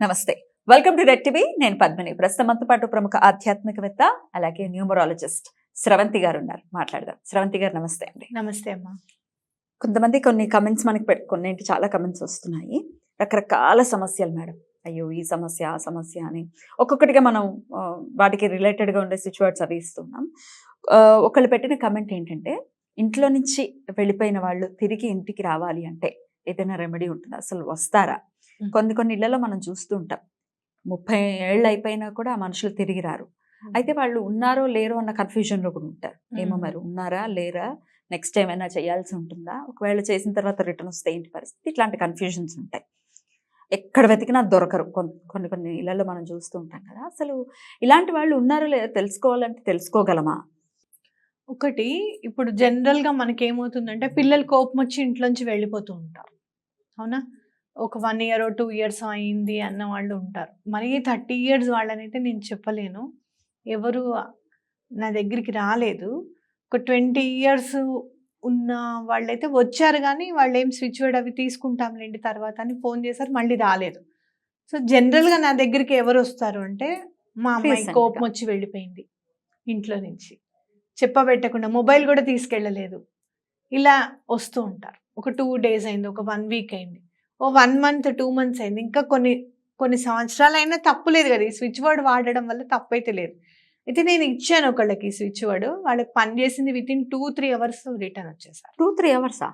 నమస్తే. Welcome to red TV నేను పద్మిని. ప్రస్తుతం మనతో పాటు ప్రముఖ ఆధ్యాత్మికవేత్త అలాగే న్యూమరాలజిస్ట్ స్రవంతి గారు ఉన్నారు. మాట్లాడదాం. స్రవంతి గారు నమస్తే అండి. నమస్తే అమ్మా. కొంతమంది కొన్ని కమెంట్స్ మనకి పెట్టు కొన్ని ఏంటి చాలా కమెంట్స్ వస్తున్నాయి. రకరకాల సమస్యలు మేడం. అయ్యో ఈ సమస్య ఆ సమస్య అని. ఒక్కొక్కటిగా మనం వాటికి related గా ఉండే సిచ్యువేట్స్ అవి ఇస్తున్నాం. ఒకళ్ళు పెట్టిన కమెంట్ ఏంటంటే ఇంట్లో నుంచి వెళ్ళిపోయిన వాళ్ళు తిరిగి ఇంటికి రావాలి అంటే ఏదైనా రెమెడీ ఉంటుందా? అసలు వస్తారా. కొన్ని కొన్ని ఇళ్ళలో మనం చూస్తూ ఉంటాం ముప్పై ఏళ్ళు అయిపోయినా కూడా ఆ మనుషులు తిరిగి రారు. అయితే వాళ్ళు ఉన్నారో లేరో అన్న కన్ఫ్యూజన్లో కూడా ఉంటారు. ఏమో. మరి ఉన్నారా లేరా నెక్స్ట్ ఏమైనా చేయాల్సి ఉంటుందా? ఒకవేళ చేసిన తర్వాత రిటర్న్ వస్తే ఏంటి పరిస్థితి? ఇట్లాంటి కన్ఫ్యూజన్స్ ఉంటాయి. ఎక్కడ వెతికినా దొరకరు. కొన్- కొన్ని కొన్ని ఇళ్ళలో మనం చూస్తూ ఉంటాం కదా! అసలు ఇలాంటి వాళ్ళు ఉన్నారో లేదో తెలుసుకోవాలంటే తెలుసుకోగలమా? ఒకటి ఇప్పుడు జనరల్గా మనకి ఏమవుతుందంటే పిల్లలు కోపం వచ్చి ఇంట్లోంచి వెళ్ళిపోతూ ఉంటారు. అవునా? ఒక వన్ ఇయర్ టూ ఇయర్స్ అయింది అన్న వాళ్ళు ఉంటారు. మరి థర్టీ ఇయర్స్ వాళ్ళనైతే నేను చెప్పలేను. ఎవరు నా దగ్గరికి రాలేదు. ఒక ట్వంటీ ఇయర్స్ ఉన్న వాళ్ళైతే వచ్చారు కానీ వాళ్ళు ఏం స్విచ్ వర్డ్ అవి తీసుకుంటాంలేండి తర్వాత అని ఫోన్ చేశారు మళ్ళీ రాలేదు. సో జనరల్గా నా దగ్గరికి ఎవరు వస్తారు అంటే మా అమ్మాయి కోపం. వచ్చి వెళ్ళిపోయింది ఇంట్లో నుంచి. చెప్పబెట్టకుండా మొబైల్ కూడా తీసుకెళ్ళలేదు. ఇలా వస్తూ ఉంటారు. ఒక టూ డేస్ అయింది ఒక వన్ వీక్ అయింది. ఓ వన్ మంత్ టూ మంత్స్ అయింది. ఇంకా కొన్ని కొన్ని సంవత్సరాలు అయినా తప్పులేదు కదా. ఈ స్విచ్ వర్డ్ వాడడం వల్ల తప్పైతే లేదు. అయితే నేను ఇచ్చాను ఒకళ్ళకి ఈ స్విచ్ వర్డ్ వాళ్ళకి పని చేసింది within two three hours return వచ్చేసారు. టూ త్రీ అవర్సా.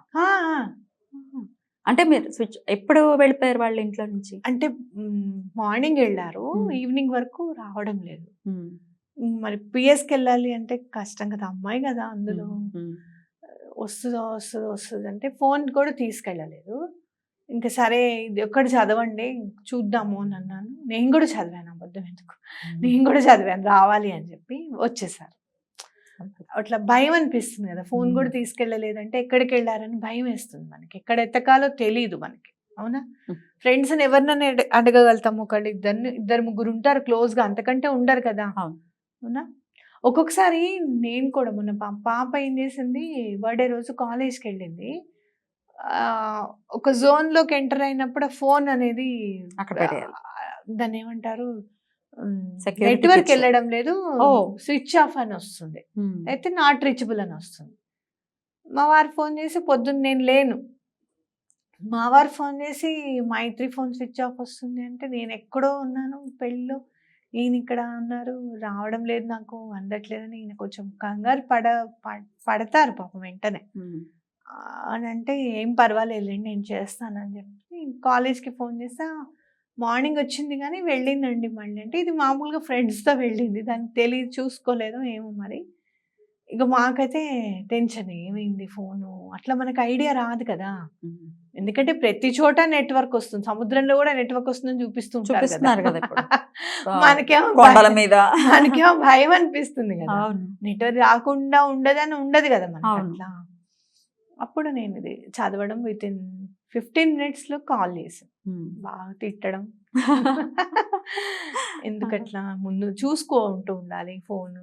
అంటే మీరు స్విచ్ ఎప్పుడు వెళ్ళిపోయారు వాళ్ళ ఇంట్లో నుంచి? అంటే మార్నింగ్ వెళ్ళారు. ఈవినింగ్ వరకు రావడం లేదు. మరి పిఎస్కి వెళ్ళాలి అంటే కష్టం కదా. అమ్మాయి కదా అందులో. వస్తుందో వస్తుందో వస్తుంది అంటే ఫోన్ కూడా తీసుకెళ్ళలేదు. ఇంకా సరే ఇది ఒక్కటి చదవండి చూద్దాము అని అన్నాను. నేను కూడా చదివాను అబద్ధం ఎందుకు? నేను కూడా చదివాను రావాలి అని చెప్పి వచ్చేసారు. అట్లా భయం అనిపిస్తుంది కదా ఫోన్. కూడా తీసుకెళ్ళలేదంటే ఎక్కడికి వెళ్ళారని భయం వేస్తుంది మనకి. ఎక్కడ ఎత్తకాలో తెలియదు మనకి. అవునా? మ్మ్. ఫ్రెండ్స్ ఎవరినైనా అడ- అడగగలుగుతాము ఒకళ్ళు ఇద్దరు ఇద్దరు ముగ్గురు ఉంటారు క్లోజ్గా అంతకంటే ఉండరు కదా. అవును. ఒక్కొక్కసారి నేను కూడా మొన్న పాప ఏం చేసింది బర్త్డే రోజు కాలేజ్కి వెళ్ళింది. ఒక జోన్లోకి ఎంటర్ అయినప్పుడు ఫోన్ అనేది దాన్ని ఏమంటారు? నెట్వర్క్. వెళ్ళడం లేదు. స్విచ్ ఆఫ్ అని వస్తుంది. అయితే నాట్ రీచబుల్ అని వస్తుంది. మా వారు ఫోన్ చేసి పొద్దున్న నేను లేను. మా వారు ఫోన్ చేసి మైత్రి ఫోన్ స్విచ్ ఆఫ్ వస్తుంది అంటే నేను ఎక్కడో ఉన్నాను పెళ్ళిలో. ఈయన ఇక్కడ అన్నారు రావడం లేదు నాకు అందట్లేదని ఈయన కొంచెం కంగారు పడ పడతారు పాపం వెంటనే. అని అంటే ఏం పర్వాలేదులేండి నేను చేస్తానని చెప్పి కాలేజ్కి ఫోన్ చేస్తే మార్నింగ్ వచ్చింది కానీ వెళ్ళిందండి మళ్ళీ. అంటే ఇది మామూలుగా ఫ్రెండ్స్తో వెళ్ళింది. దానికి తెలియదు చూసుకోలేదు ఏమో మరి. ఇక మాకైతే టెన్షన్ ఏమైంది ఫోను? అట్లా మనకు ఐడియా రాదు కదా. ఎందుకంటే ప్రతి చోట నెట్వర్క్ వస్తుంది. సముద్రంలో కూడా నెట్వర్క్ వస్తుందని చూపిస్తున్నారు కదా. మనకేమో కొండల మీద. మనకేమో భయం అనిపిస్తుంది కదా. నెట్వర్క్ రాకుండా ఉండదని ఉండదు కదా మనకి. అట్లా. అప్పుడు నేను ఇది చదవడం విత్ ఇన్ ఫిఫ్టీన్ మినిట్స్లో కాల్ మ్మ్. బాగా తిట్టడం. ఎందుకట్లా ముందు చూసుకుంటూ ఉండాలి. ఫోన్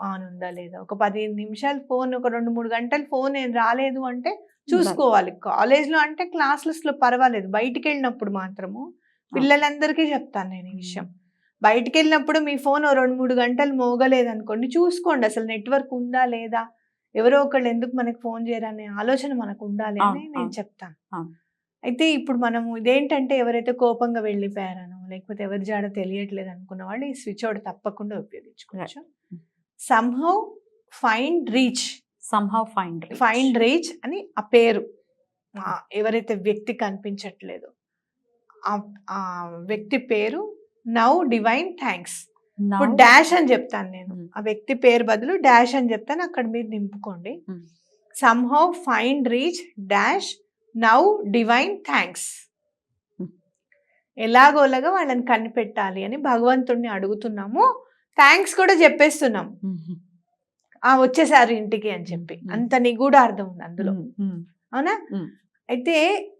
ఆన్ ఉందా లేదా? ఒక పదిహేను నిమిషాలు ఫోన్ ఒక రెండు మూడు గంటలు ఫోన్ ఏం రాలేదు అంటే చూసుకోవాలి. కాలేజ్లో అంటే క్లాసెస్లో పర్వాలేదు. బయటికి వెళ్ళినప్పుడు మాత్రము పిల్లలందరికీ చెప్తాను నేను ఈ విషయం. బయటికి వెళ్ళినప్పుడు మీ ఫోన్ రెండు మూడు గంటలు మోగలేదు అనుకోండి చూసుకోండి. అసలు నెట్వర్క్ ఉందా లేదా? ఎవరో ఒకళ్ళు ఎందుకు మనకి ఫోన్ చేయరనే ఆలోచన మనకు ఉండాలి అని నేను. చెప్తాను. అయితే ఇప్పుడు మనము ఇదేంటంటే ఎవరైతే కోపంగా వెళ్ళిపోయారనో లేకపోతే ఎవరి జాడ తెలియట్లేదు అనుకున్న వాళ్ళు ఈ స్విచ్ అవుట్ తప్పకుండా ఉపయోగించుకోవచ్చు. Somehow find reach find reach. Find reach అని ఆ పేరు ఎవరైతే వ్యక్తి కనిపించట్లేదు ఆ- వ్యక్తి పేరు నౌ డివైన్ థ్యాంక్స్ ఇప్పుడు డాష్ అని చెప్తాను నేను. ఆ వ్యక్తి పేరు బదులు డాష్ అని చెప్తాను అక్కడ మీరు నింపుకోండి. Somehow find reach dash now divine thanks. ఎలాగోలాగా వాళ్ళని కనిపెట్టాలి అని భగవంతుడిని అడుగుతున్నాము థ్యాంక్స్ కూడా చెప్పేస్తున్నాం మ్మ్. ఆ వచ్చేసారు ఇంటికి అని చెప్పి Mm. అంత నిగూఢ అర్థం ఉంది అందులో. మ్మ్. అవునా. అయితే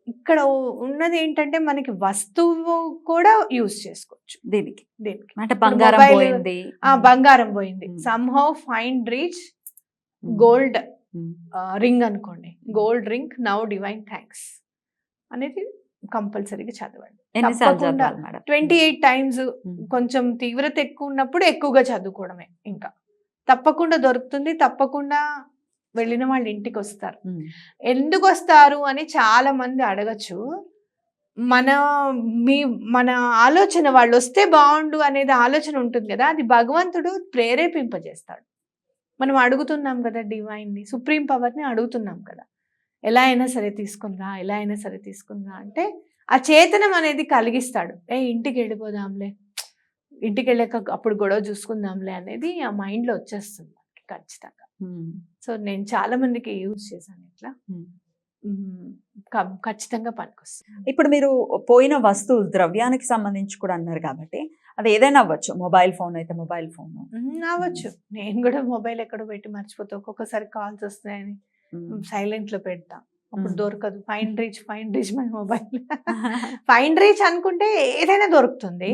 ఇక్కడ ఉన్నది ఏంటంటే మనకి వస్తువు కూడా యూజ్ చేసుకోవచ్చు దీనికి దీనికి. అంటే బంగారం పోయింది. ఆ బంగారం పోయింది. Somehow find reach. Gold. Ring అనుకోండి. Gold ring now divine thanks అనేది కంపల్సరీగా చదవండి. Twenty eight times. కొంచెం తీవ్రత ఎక్కువ ఉన్నప్పుడు ఎక్కువగా చదువుకోవడమే ఇంకా. తప్పకుండా దొరుకుతుంది తప్పకుండా వెళ్ళిన వాళ్ళు ఇంటికి వస్తారు. ఎందుకు వస్తారు అని చాలా మంది అడగచ్చు. మన మీ మన ఆలోచన వాళ్ళు వస్తే బాగుండు అనేది ఆలోచన ఉంటుంది కదా అది భగవంతుడు ప్రేరేపింపజేస్తాడు. మనం అడుగుతున్నాం కదా డివైన్ని సుప్రీం పవర్ని అడుగుతున్నాం కదా. ఎలా అయినా సరే తీసుకుందా ఎలా అయినా సరే తీసుకుందా అంటే ఆ చేతనం అనేది కలిగిస్తాడు. ఏ ఇంటికి వెళ్ళిపోదాంలే ఇంటికి వెళ్ళాక అప్పుడు గొడవ చూసుకుందాంలే అనేది ఆ మైండ్లో వచ్చేస్తుంది ఖచ్చితంగా. సో నేను చాలా మందికి యూజ్ చేశాను ఇట్లా. ఖచ్చితంగా పనికొస్తుంది. ఇప్పుడు మీరు పోయిన వస్తువు ద్రవ్యానికి సంబంధించి కూడా అన్నారు కాబట్టి అది ఏదైనా అవ్వచ్చు. మొబైల్ ఫోన్ అయితే మొబైల్ ఫోన్. అవ్వచ్చు. నేను కూడా మొబైల్ ఎక్కడో పెట్టి మర్చిపోతా. ఒక్కొక్కసారి కాల్స్ వస్తున్నాయని సైలెంట్లో పెడతా. అప్పుడు. దొరకదు. Fine reach fine reach my mobile. Fine reach అనుకుంటే ఏదైనా దొరుకుతుంది.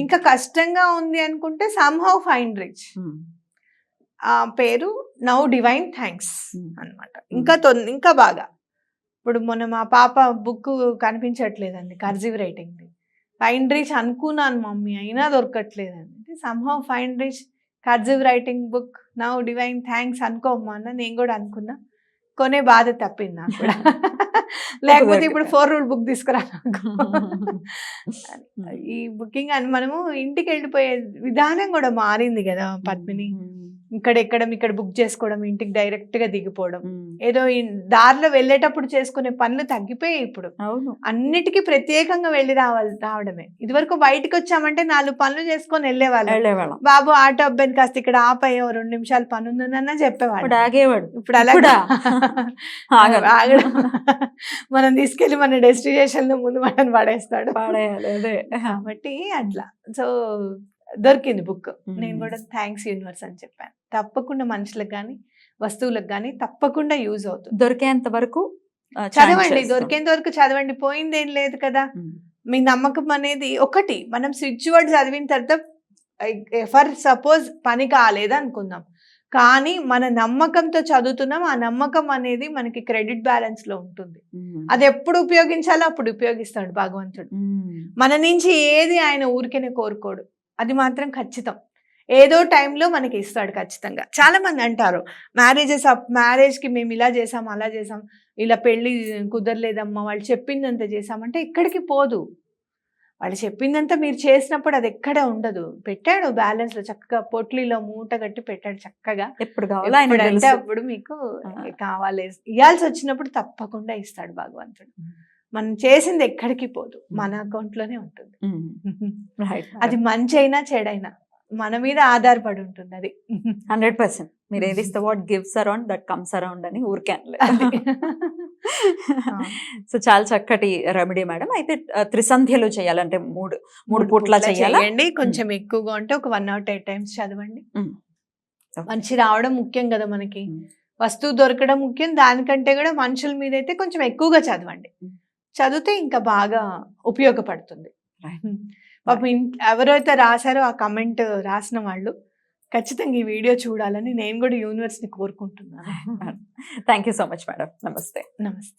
ఇంకా కష్టంగా ఉంది అనుకుంటే సమ్హౌ ఫైన్ రీచ్. పేరు నౌ డివైన్ థ్యాంక్స్ మ్మ్. అన్నమాట. ఇంకా తొం- ఇంకా బాగా. ఇప్పుడు మొన్న మా పాప బుక్ కనిపించట్లేదండి కర్జివ్ రైటింగ్ ఫైన్ రీచ్ అనుకున్నాను మమ్మీ అయినా దొరకట్లేదండి. Somehow fine reach cursive writing book now divine thanks అనుకోమ్మా అన్న నేను కూడా అనుకున్నా. కొనే బాధ తప్పింది నాకు కూడా. లేకపోతే ఇప్పుడు ఫోర్ రూల్ బుక్ తీసుకురా. ఈ బుకింగ్ అని మనము ఇంటికి వెళ్ళిపోయే విధానం కూడా మారింది కదా పద్మిని. ఇక్కడ ఎక్కడ ఇక్కడ బుక్ చేసుకోవడం ఇంటికి డైరెక్ట్గా దిగిపోవడం ఏదో దారిలో వెళ్ళేటప్పుడు చేసుకునే పనులు తగ్గిపోయాయి ఇప్పుడు. అవును. అన్నిటికీ ప్రత్యేకంగా వెళ్ళి రావాలి రావడమే. ఇదివరకు బయటకు వచ్చామంటే నాలుగు పనులు చేసుకొని వెళ్ళేవాళ్ళు. బాబు ఆటో అబ్బాయిని కాస్త ఇక్కడ ఆపయ్యో రెండు నిమిషాలు పని ఉందన్న చెప్పేవాడు ఇప్పుడు ఆగేవాడు. ఇప్పుడు అలా? ఆగడు. మనం తీసుకెళ్ళి మన డెస్టినేషన్లో ముందు మనం పడేస్తాడు. పాడేయాలి అదే. కాబట్టి అట్లా. సో దొరికింది బుక్. నేను కూడా థ్యాంక్స్ యూనివర్స్ అని చెప్పాను. తప్పకుండా మనుషులకు కానీ వస్తువులకు కానీ తప్పకుండా యూజ్ అవుతుంది. దొరికేంత వరకు చదవండి. దొరికేంత వరకు చదవండి. పోయిందేం లేదు కదా. మీ నమ్మకం అనేది ఒకటి. మనం స్విచ్ వర్డ్ చదివిన తర్వాత ఫర్ సపోజ్ పని కాలేదు అనుకుందాం కానీ మన నమ్మకంతో చదువుతున్నాం ఆ నమ్మకం అనేది మనకి క్రెడిట్ బ్యాలెన్స్లో ఉంటుంది. అది ఎప్పుడు ఉపయోగించాలో అప్పుడు ఉపయోగిస్తాడు భగవంతుడు. మన నుంచి ఏది ఆయన ఊరికేనే కోరుకోడు. అది మాత్రం ఖచ్చితం. ఏదో టైంలో మనకి ఇస్తాడు ఖచ్చితంగా. చాలా మంది అంటారు మ్యారేజెస్ మ్యారేజ్కి మేము ఇలా చేసాం అలా చేసాం ఇలా పెళ్ళి కుదరలేదమ్మా వాళ్ళు చెప్పిందంత చేసామంటే ఎక్కడికి పోదు. వాళ్ళు చెప్పిందంతా మీరు చేసినప్పుడు అది ఎక్కడ ఉండదు. పెట్టాడు బ్యాలెన్స్లో చక్కగా పొట్లీలో మూట కట్టి పెట్టాడు చక్కగా. ఎప్పుడు కావాలో ఆయన ఎప్పుడంటే తెలుసు. అప్పుడు మీకు. కావాలి. ఇవ్వాల్సి వచ్చినప్పుడు తప్పకుండా ఇస్తాడు భగవంతుడు. మనం చేసింది ఎక్కడికి పోదు. మన అకౌంట్లోనే ఉంటుంది అది మంచి అయినా చెడైనా మన మీద ఆధారపడి ఉంటుంది అది. Hundred percent. మీరు ఏది ఇస్తే what gives around that comes around అని ఊరికే అనలేదు. సో చాలా చక్కటి రెమెడీ మేడం. అయితే త్రిసంధ్యలు చేయాలంటే మూడు మూడు పూట్ల చేయాలా? చేయండి. కొంచెం ఎక్కువగా ఉంటే ఒక వన్ నాట్ ఎయిట్ టైమ్స్ చదవండి. మంచి రావడం ముఖ్యం కదా మనకి. వస్తువు దొరకడం ముఖ్యం. దానికంటే కూడా మనుషుల మీద అయితే కొంచెం ఎక్కువగా చదవండి. చదివితే ఇంకా బాగా ఉపయోగపడుతుంది. పాపం ఎవరైతే రాశారో ఆ కమెంట్ రాసిన వాళ్ళు ఖచ్చితంగా ఈ వీడియో చూడాలని నేను కూడా యూనివర్స్ని కోరుకుంటున్నాను. Thank you so much madam నమస్తే నమస్తే.